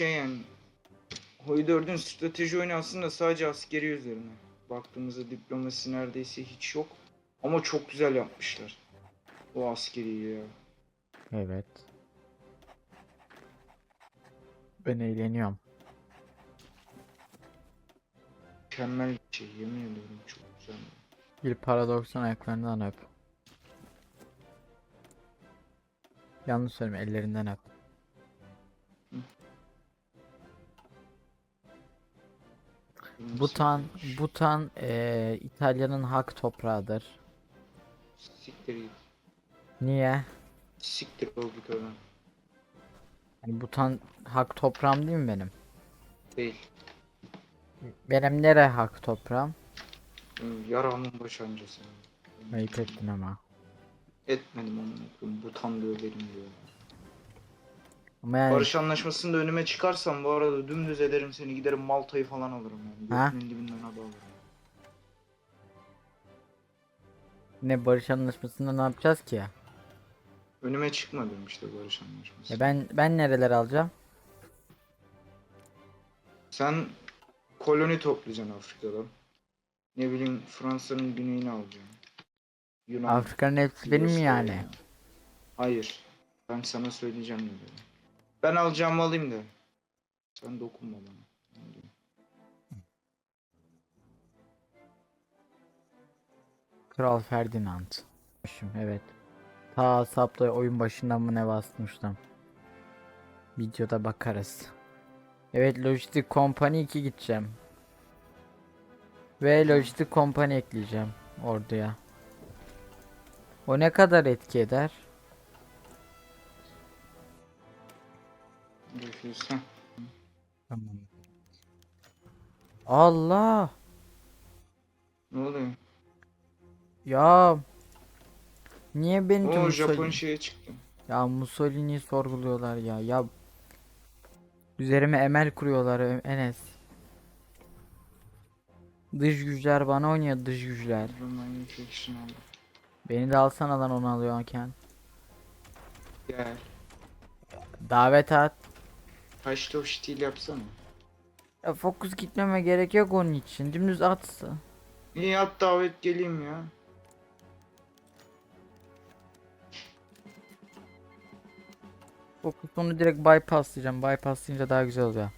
şey yani 4'ün strateji oyunu aslında sadece askeri üzerine. Baktığımızda diplomasi neredeyse hiç yok. Ama çok güzel yapmışlar. O askeri ya. Evet. Ben eğleniyorum. Mükemmel bir şey yemin ediyorum çok güzel. Bir paradoksun ayaklarından öp. Yanlış söyleme ellerinden öp. Butan, Butan eee, İtalya'nın hak toprağıdır. Siktir git. Niye? Siktir ol git oradan. Yani Butan hak toprağım değil mi benim? Değil. Benim nere hak toprağım? Yaramın başancası. Ayıp ettin ama. Etmedim onu. Butan diyor benim diyor. Ama yani Barış anlaşmasında önüme çıkarsan bu arada dümdüz ederim seni giderim Malta'yı falan alırım yani. Ha? Gökünün dibinden ada alırım. ne barış anlaşmasında ne yapacağız ki ya? Önüme çıkmadım işte barış anlaşması. Ya ben ben nereler alacağım? Sen koloni toplayacaksın Afrika'dan. Ne bileyim Fransa'nın güneyini alacaksın. Yunan. Afrika'nın hepsi benim mi Yugoslavya. yani? Hayır. Ben sana söyleyeceğim ne diyorum. Ben alacağımı alayım da. Sen dokunma bana. Kral Ferdinand. Evet. Ta sapla oyun başından mı ne basmıştım. Videoda bakarız. Evet Lojistik Company 2 gideceğim. Ve Lojistik Company ekleyeceğim orduya. O ne kadar etki eder? Görüşürüz. Heh. Tamam. Allah! Ne oluyor? Ya Niye benimki O Mussolini- Japon şeye çıktı. Ya Mussolini'yi sorguluyorlar ya. Ya üzerime emel kuruyorlar Ö- Enes. Dış güçler bana oynuyor dış güçler. Aldı. Beni de alsana lan onu alıyorken. Gel. Davet at. Kaçta o stil yapsana. Ya fokus gitmeme gerek yok onun için. Dümdüz atsa. İyi at davet geleyim ya. Fokus onu direkt bypasslayacağım. Bypasslayınca daha güzel oluyor.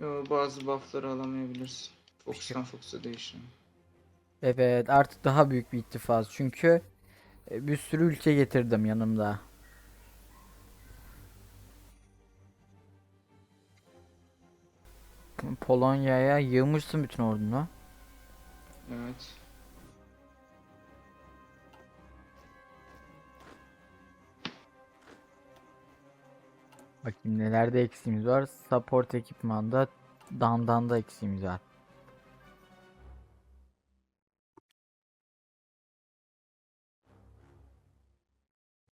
Yo, bazı buffları alamayabilirsin. Fox'tan Fox'a değişiyor. Evet artık daha büyük bir ittifaz. Çünkü e, bir sürü ülke getirdim yanımda. Polonya'ya yığmışsın bütün ordunu. Evet. Bakayım nelerde eksiğimiz var. Support ekipmanda Dandan da eksiğimiz var.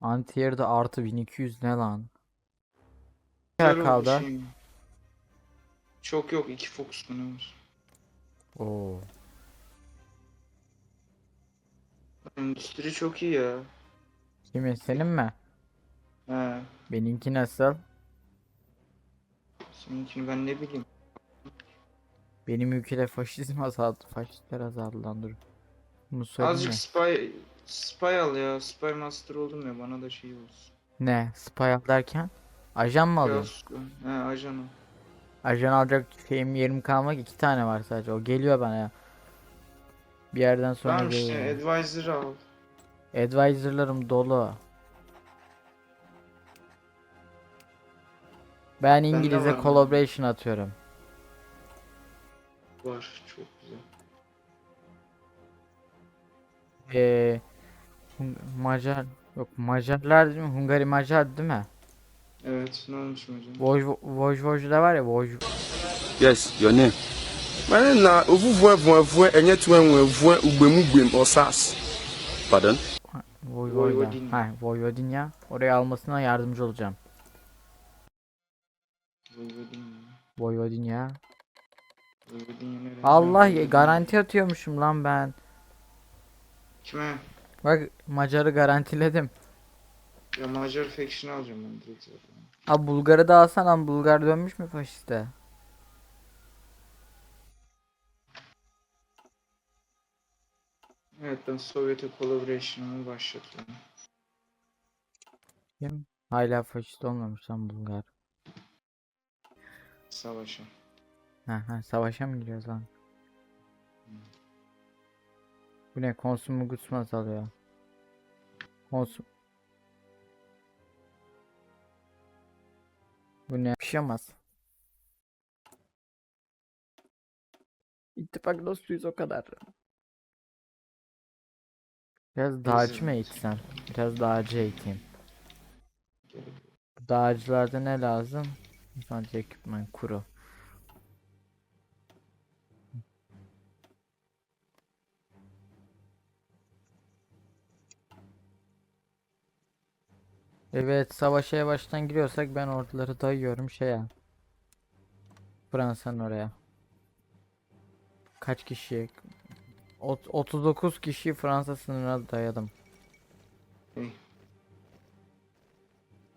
Antiyer'de artı 1200 ne lan? Kaldı? şey. Çok yok iki Fox mu ne var? Oo. Endüstri çok iyi ya. Kimin senin mi? He. Benimki nasıl? Seninkini ben ne bileyim. Benim ülkede faşizm azaldı. Faşistler azaldı lan dur. Mussolini. Azıcık spy spy al ya. Spy master oldum ya bana da şey olsun. Ne? Spy al derken? Ajan mı alıyorsun? He ajan. Ajan alacak şeyim yerim kalmak iki tane var sadece. O geliyor bana ya. Bir yerden sonra Tamam işte advisor al. Advisor'larım dolu. Ben İngiliz'e var. collaboration atıyorum. Var çok güzel. Ee, Macar yok Macarlar değil mi? Hungary Macar değil mi? Evet ne olmuş hocam? Voj Vojvod'da var ya Voj Yes, your name. My name na ovuvu evu evu enye tu enwu evu ugbemu gbem osas. Pardon? Vojvodina. Ha Vojvodina. Oraya almasına yardımcı olacağım. Vojvodina. Vojvodina. Vojvodina nereye? Allah garanti atıyormuşum lan ben. Kime? Bak Macar'ı garantiledim. Ya Macar faction alacağım ben direkt zaten. Abi Bulgar'ı da alsan ama Bulgar dönmüş mü faşiste? Evet ben Sovyet'e collaboration'ımı başlatıyorum. Kim? Hala faşist olmamış lan Bulgar. Savaşa. Ha ha savaşa mı giriyoruz lan? Bu ne? Konsum Gutsum azalıyor. Konsum. Bu ne? Olmaz. İttifak dostuyuz o kadar. Biraz dağcı mı eğitsem? Biraz dağcı eğiteyim. Dağcılarda ne lazım? Sadece ekipman kuru. Evet savaşa yavaştan giriyorsak ben orduları dayıyorum şeye. Fransa'nın oraya. Kaç kişi? Ot- 39 kişi Fransa sınırına dayadım. İyi.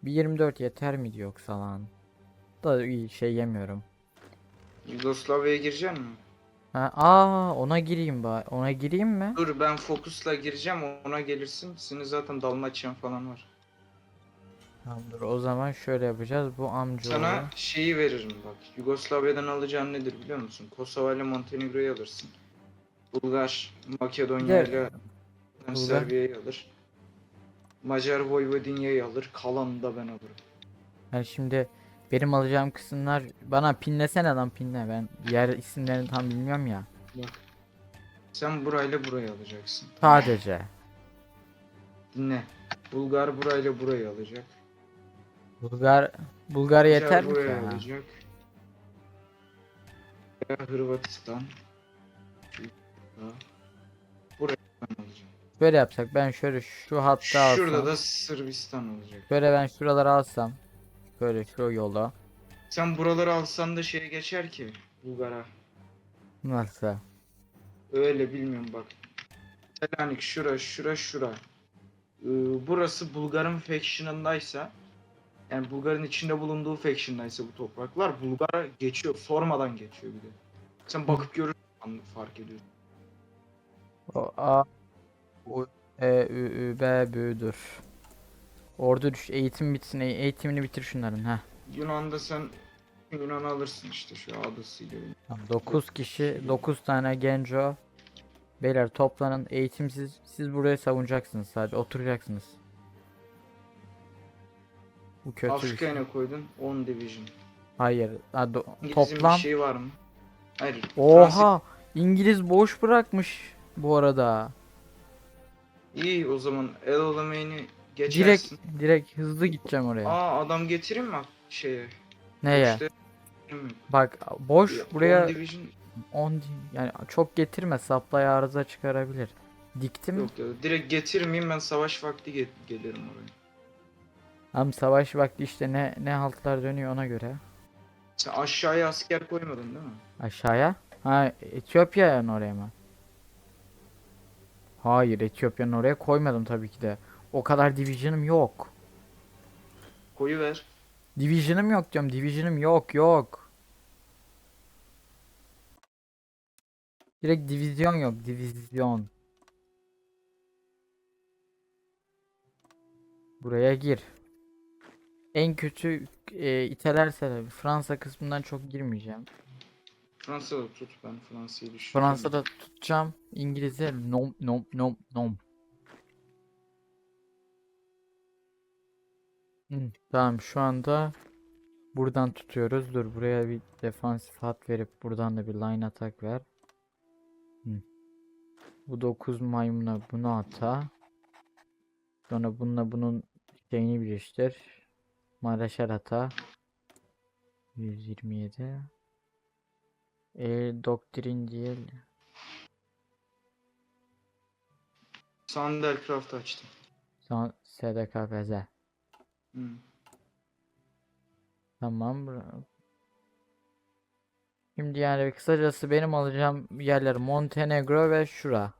Bir 24 yeter miydi yoksa lan? Da iyi şey yemiyorum. Yugoslavya'ya gireceksin mi? Ha, aa ona gireyim ba. Ona gireyim mi? Dur ben Focus'la gireceğim ona gelirsin. Senin zaten Dalmaçyan falan var. Tamamdır. O zaman şöyle yapacağız. Bu amca Sana şeyi veririm bak. Yugoslavya'dan alacağın nedir biliyor musun? Kosova ile Montenegro'yu alırsın. Bulgar, Makedonya de- ile Bulgar- Serbia'yı alır. Macar Vojvodinya'yı alır. Kalanını da ben alırım. Yani şimdi benim alacağım kısımlar bana pinlesene lan pinle ben yer isimlerini tam bilmiyorum ya. Sen burayla burayı alacaksın. Sadece. Dinle. Bulgar burayla burayı alacak. Bulgar Bulgar yeter mi buraya ha? alacak. Hırvatistan. Şurada. Buraya alacağım. Böyle yapsak ben şöyle şu hatta Şurada alsam. da Sırbistan olacak. Böyle ben şuraları alsam. Böyle şu yola. Sen buraları alsan da şeye geçer ki Bulgar'a. Nasıl? Öyle bilmiyorum bak. Selanik şura şura şura. Ee, burası Bulgar'ın faction'ındaysa yani Bulgar'ın içinde bulunduğu faction'daysa bu topraklar Bulgar'a geçiyor. Sormadan geçiyor bir de. Sen bakıp görürsün an- fark ediyorsun. O A U E Ü Ü B Bü'dür. Ordu düş eğitim bitsin. e- Eğitimini bitir şunların ha. Yunan'da sen Yunan alırsın işte şu adasıyla. 9 kişi, 9 tane genco. Beyler toplanın. Eğitimsiz siz buraya savunacaksınız sadece. Oturacaksınız. Bu kötü bir Afrika'ya şey. ne koydun? 10 division. Hayır. Ha, do- İngiliz'in toplam. bir şey var mı? Hayır. Oha! İngiliz boş bırakmış bu arada. İyi o zaman El Alameyn'i Direkt geçersin. direkt hızlı gideceğim oraya. Aa adam getireyim mi şeye? Neye? İşte, bilmiyorum. Bak boş Ya, buraya on division 10 yani çok getirme supply arıza çıkarabilir. Diktim. yok ya. Direkt getirmeyeyim ben savaş vakti ge- gelirim oraya. Ama savaş vakti işte ne ne haltlar dönüyor ona göre. Sen aşağıya asker koymadın değil mi? Aşağıya? Ha Etiyopya'nın oraya mı? Hayır Etiyopya'nın oraya koymadım tabii ki de. O kadar division'ım yok. Koyu ver. Division'ım yok diyorum. Division'ım yok yok. Direkt divizyon yok. Divizyon. Buraya gir. En kötü e, itelerse de Fransa kısmından çok girmeyeceğim. Fransa'da tut ben Fransa'yı düşünüyorum. Fransa'da tutacağım. İngilizce nom nom nom nom. Hı, tamam şu anda buradan tutuyoruz. Dur buraya bir defansif hat verip buradan da bir line atak ver. Hı. Bu 9 maymuna bunu ata. Sonra bununla bunun şeyini birleştir. Maraşar ata. 127. E, doktrin değil. Sandelcraft açtım. Son SDKFZ. Hı. Tamam. Şimdi yani kısacası benim alacağım yerler Montenegro ve şura.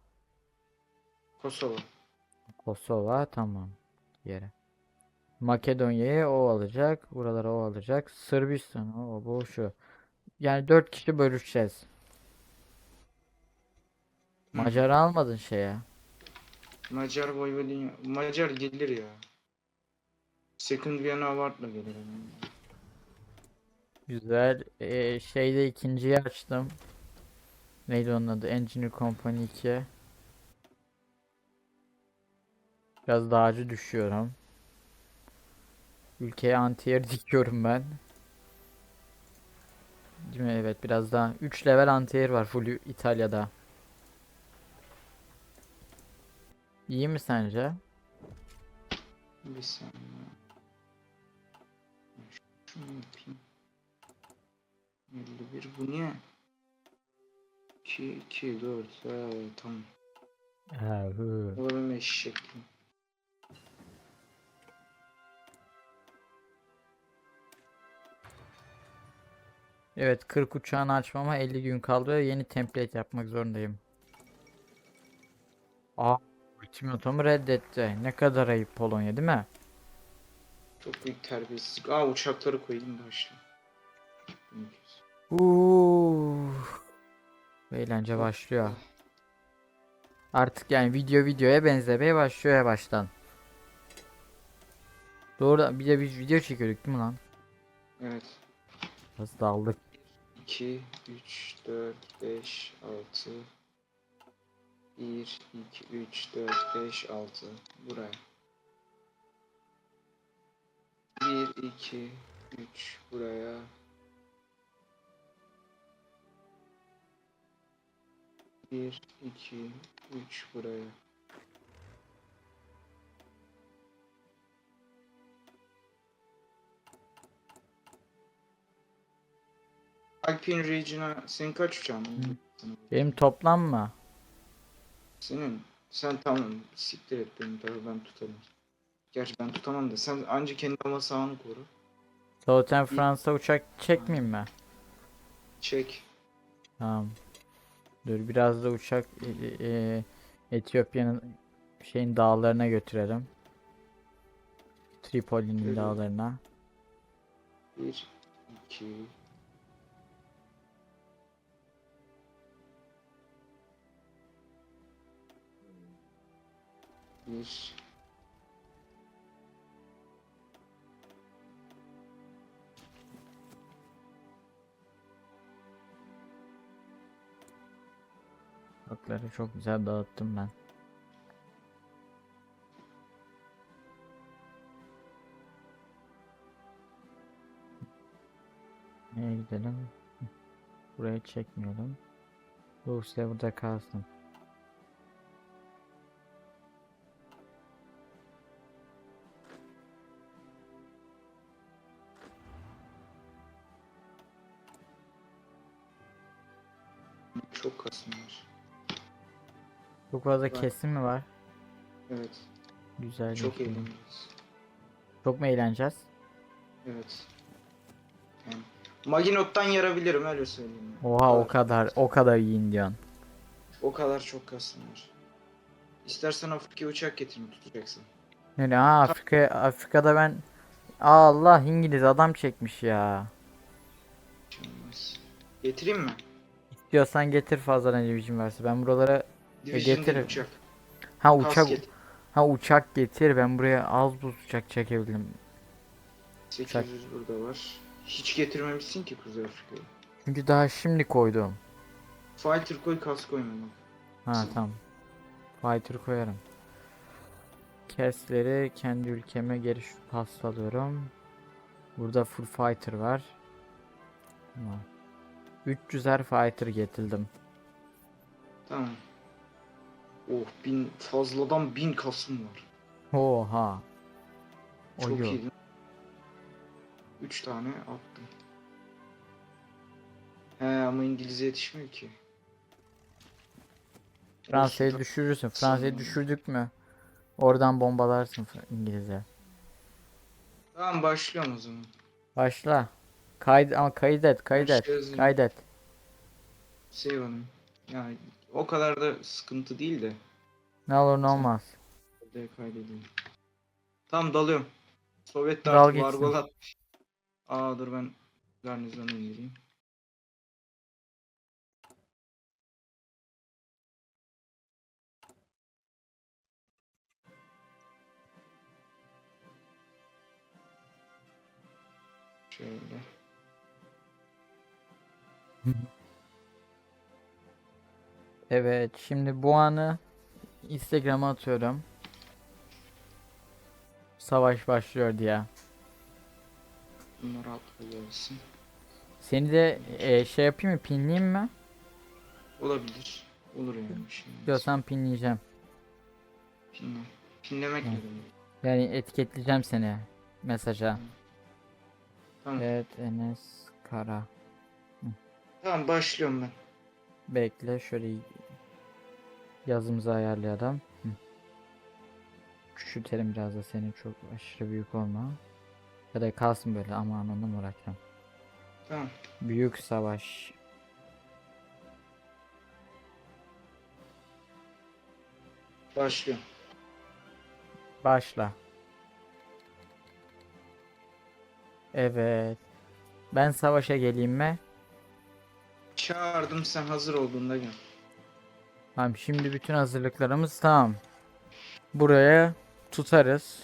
Kosova. Kosova tamam. Yere. Makedonya'yı o alacak. Buraları o alacak. Sırbistan o bu şu. Yani dört kişi bölüşeceğiz. Macar almadın şeye. Macar Vojvodina. Macar gelir ya. Second Vienna Award'la gelir. Güzel. Ee, şeyde ikinciyi açtım. Neydi onun adı? Engineer Company 2. Biraz dağcı düşüyorum. Ülkeye anti-air dikiyorum ben. Değil mi? Evet biraz daha. 3 level anti-air var full İtalya'da. İyi mi sence? Bir saniye. Şunu yapayım. 51 bu niye? 2 2 4 ha, tamam. Ha, hı. O benim Evet 40 uçağını açmama 50 gün kaldı yeni template yapmak zorundayım. Aa, ultimatomu reddetti. Ne kadar ayıp Polonya değil mi? Çok büyük terbiyesizlik. Aa uçakları koydum başla. Uuu. Eğlence başlıyor. Artık yani video videoya benzemeye başlıyor ya baştan. Doğru bir de biz video çekiyorduk değil mi lan? Evet. Nasıl daldık. 2 3 4 5 6 1 2 3 4 5 6 buraya. 1 2 3 buraya. Bir, iki, üç buraya. Alpine Region'a senin kaç uçağın oldu? Benim toplam mı? Senin. Sen tamam siktir et beni tabii ben tutarım. Gerçi ben tutamam da sen anca kendi hava sahanı koru. Southern Fransa uçak çekmeyeyim mi? Çek. Tamam. Dur biraz da uçak e, e, Etiyopya'nın şeyin dağlarına götürelim. Tripoli'nin dağlarına. Bir, iki, bir, Uçakları çok güzel dağıttım ben. Nereye gidelim? Buraya çekmeyelim. Rusya burada kalsın. Var. Çok fazla kesim mi var? Evet, Güzel. çok geçiyor. eğleneceğiz. Çok mu eğleneceğiz? Evet. Yani, Maginot'tan yarabilirim öyle söyleyeyim. ya. Oha o kadar o kadar iyi diyorsun. O kadar çok kasım var. İstersen Afrika'ya uçak getirme tutacaksın. Yani aa Afrika Afrika'da ben Allah İngiliz adam çekmiş ya. Hiç olmaz. Getireyim mi? İstiyorsan getir fazladan division verse. Ben buralara Division değil, getiririm. uçak. ha uçak getir. ha uçak getir. Ben buraya az buz uçak çekebilirim. 800 burada var. Hiç getirmemişsin ki Kuzey Afrika'yı. Çünkü daha şimdi koydum. Fighter koy kas koyma bak. Ha Tamam. tamam. Fighter koyarım. Kesleri kendi ülkeme geri şu pastalıyorum. Burada full fighter var. Tamam. 300'er fighter getirdim. Tamam. Oh bin fazladan bin kasım var. Oha. Çok Oyo. iyi. değil mi? Üç tane attım. He ama İngilizce yetişmiyor ki. Fransa'yı düşürürsün. Fransa'yı düşürdük mü? Oradan bombalarsın İngilizce. Tamam başlıyorum o zaman. Başla. Kaydet ama kaydet, kaydet, kaydet. Save alayım. Yani o kadar da sıkıntı değil de. Ne olur ne olmaz. Burada kaydedeyim. Tamam dalıyorum. Sovyet de artık vargolat. Aa dur ben garnizonu indireyim. Şöyle. Evet, şimdi bu anı Instagram'a atıyorum. Savaş başlıyor diye. Bunları atlayabilirsin. Seni de e, şey yapayım mı? Pinleyeyim mi? Olabilir. Olur yani bir şey. olmaz. Diyorsan pinleyeceğim. Pinle. Pinlemek ne demek? Yani etiketleyeceğim seni mesaja. Tamam. Evet Enes Kara. Tamam başlıyorum ben. Bekle şöyle yazımızı ayarlayalım. Hı. Küçültelim biraz da senin çok aşırı büyük olma. Ya da kalsın böyle aman onunla mı uğraşacağım. Tamam. Büyük savaş. Başlıyorum. Başla. Evet. Ben savaşa geleyim mi? Çağırdım sen hazır olduğunda gel. Tamam şimdi bütün hazırlıklarımız tamam. Buraya tutarız.